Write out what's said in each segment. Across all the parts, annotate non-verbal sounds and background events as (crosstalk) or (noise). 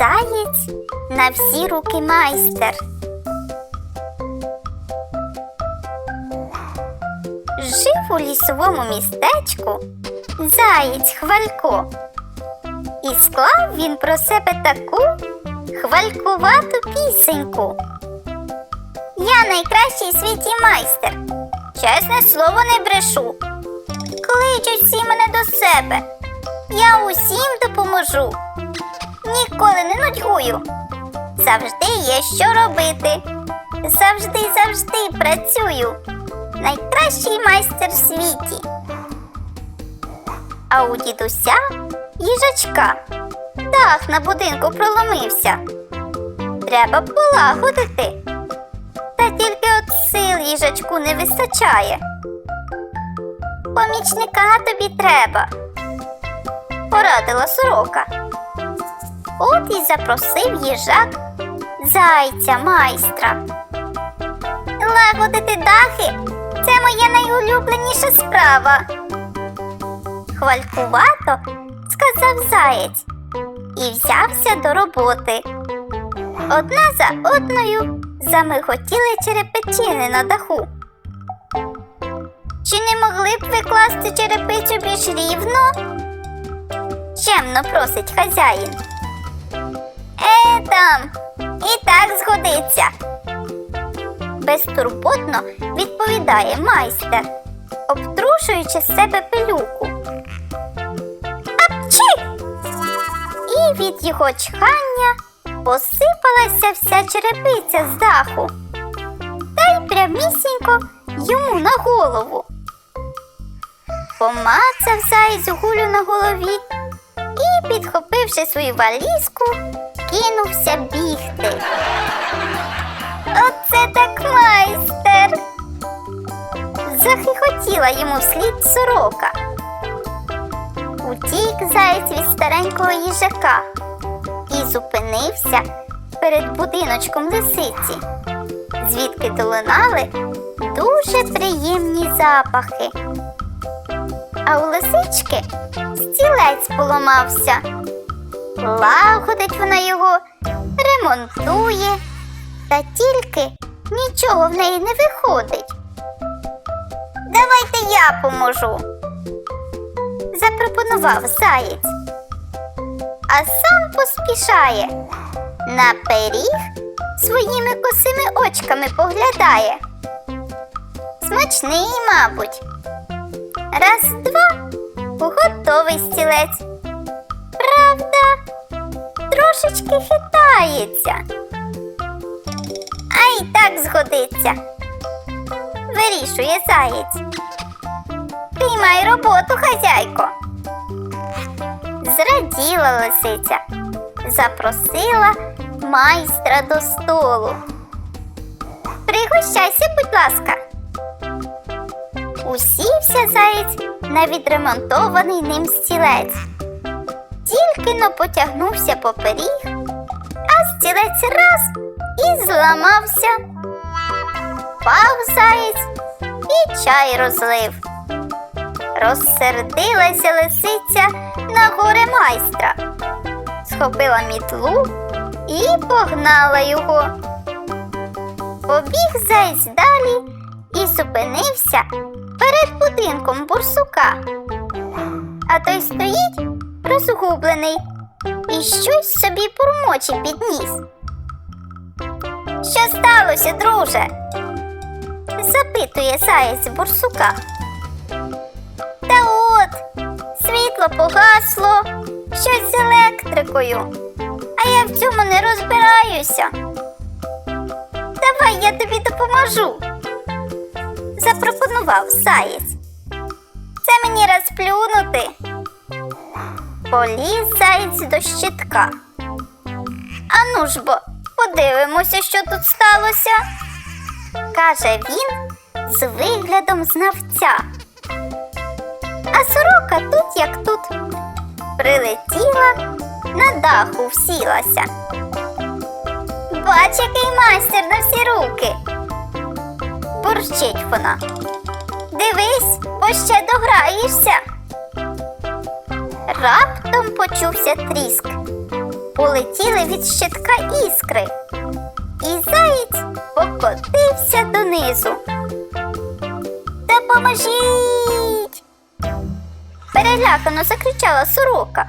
Заєць на всі руки майстер. Жив у лісовому містечку заєць Хвалько. І склав він про себе таку хвалькувату пісеньку. Я найкращий світі майстер. Чесне слово не брешу. Кличуть всі мене до себе. Я усім допоможу. Ніколи не нудьгую. Завжди є що робити. Завжди, завжди працюю. Найкращий майстер в світі. А у дідуся їжачка. Дах на будинку проломився. Треба полагодити. Та тільки от сил їжачку не вистачає. Помічника тобі треба, порадила сорока. От і запросив їжак зайця майстра. Лагодити дахи це моя найулюбленіша справа. Хвалькувато сказав заєць і взявся до роботи. Одна за одною замиготіли черепичини на даху. Чи не могли б ви класти черепицю більш рівно? Чемно просить хазяїн. Е, там, і так згодиться. Безтурботно відповідає майстер, обтрушуючи з себе пилюку. Апчі! І від його чхання посипалася вся черепиця з даху. Та й прямісінько йому на голову. Помацав заєць гулю на голові підхопивши свою валізку, кинувся бігти. Оце так майстер. Захихотіла йому вслід сорока. Утік заєць від старенького їжака і зупинився перед будиночком лисиці, звідки долинали дуже приємні запахи. А у лисички стілець поламався. Лагодить вона його, ремонтує, та тільки нічого в неї не виходить. Давайте я поможу, запропонував заєць, а сам поспішає. На пиріг своїми косими очками поглядає. Смачний, мабуть. Раз, два, готовий стілець. Правда, трошечки хитається. А й так згодиться. Вирішує заєць. Приймай роботу, хазяйко. Зраділа лисиця, запросила майстра до столу. Пригощайся, будь ласка. Усівся заєць на відремонтований ним стілець. Тільки но потягнувся по пиріг, а стілець раз і зламався. Пав заєць і чай розлив. Розсердилася лисиця на горе майстра, схопила мітлу і погнала його. Побіг заєць далі і зупинився перед будинком бурсука. А той стоїть розгублений і щось собі бурмоче підніс. Що сталося, друже? запитує заєць бурсука. Та от, світло погасло, щось з електрикою, а я в цьому не розбираюся. Давай я тобі допоможу, запропонував заєць. Це мені розплюнути. Поліз заєць до щитка. Ану ж бо, подивимося, що тут сталося, каже він з виглядом знавця. А сорока тут, як тут, прилетіла, на даху всілася. Бач, який майстер на всі руки. Бурчить вона. Дивись, бо ще дограєшся. Раптом почувся тріск. полетіли від щитка іскри, і заєць покотився донизу. Допоможіть! Перелякано закричала сорока.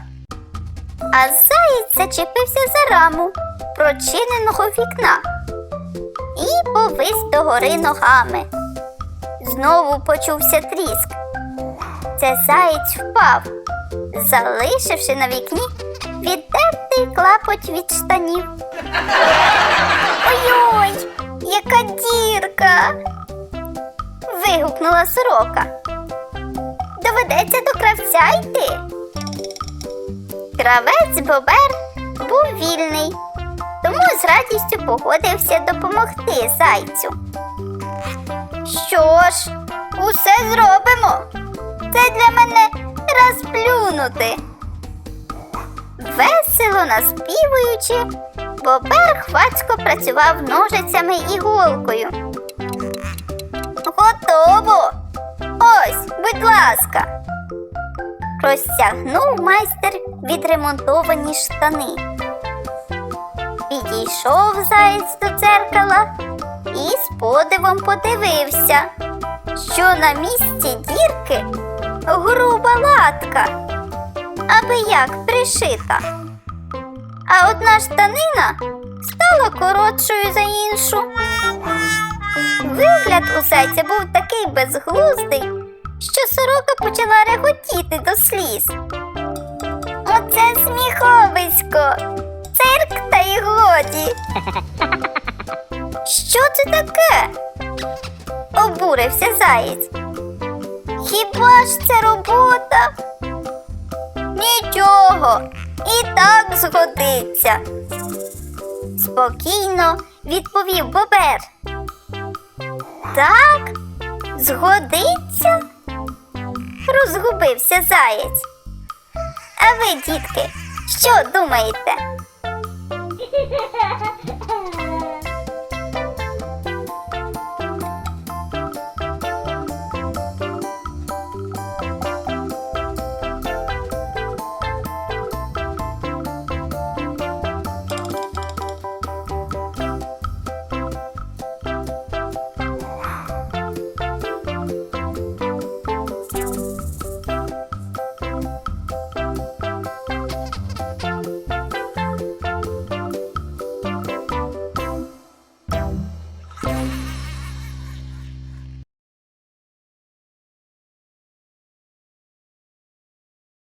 А заєць зачепився за раму прочиненого вікна і повис догори ногами. Знову почувся тріск. Це заєць впав, залишивши на вікні віддертий клапоть від штанів. Ой-ой, яка дірка. вигукнула сорока. Доведеться до кравця йти. Кравець Бобер був вільний, тому з радістю погодився допомогти зайцю. Що ж, усе зробимо. Це для мене розплюнути. Весело наспівуючи, Бобер хвацько працював ножицями і голкою. Готово. Ось, будь ласка. Розтягнув майстер відремонтовані штани. Підійшов заєць до дзеркала і з подивом подивився, що на місці дірки груба латка, аби як пришита. А одна штанина стала коротшою за іншу. Вигляд у зайця був такий безглуздий, що сорока почала реготіти до сліз. Оце сміховисько, й. Що це таке? обурився заєць. Хіба ж це робота? Нічого, і так згодиться. Спокійно відповів Бобер. Так, згодиться? Розгубився заєць. А ви, дітки, що думаєте? Yeah. (laughs)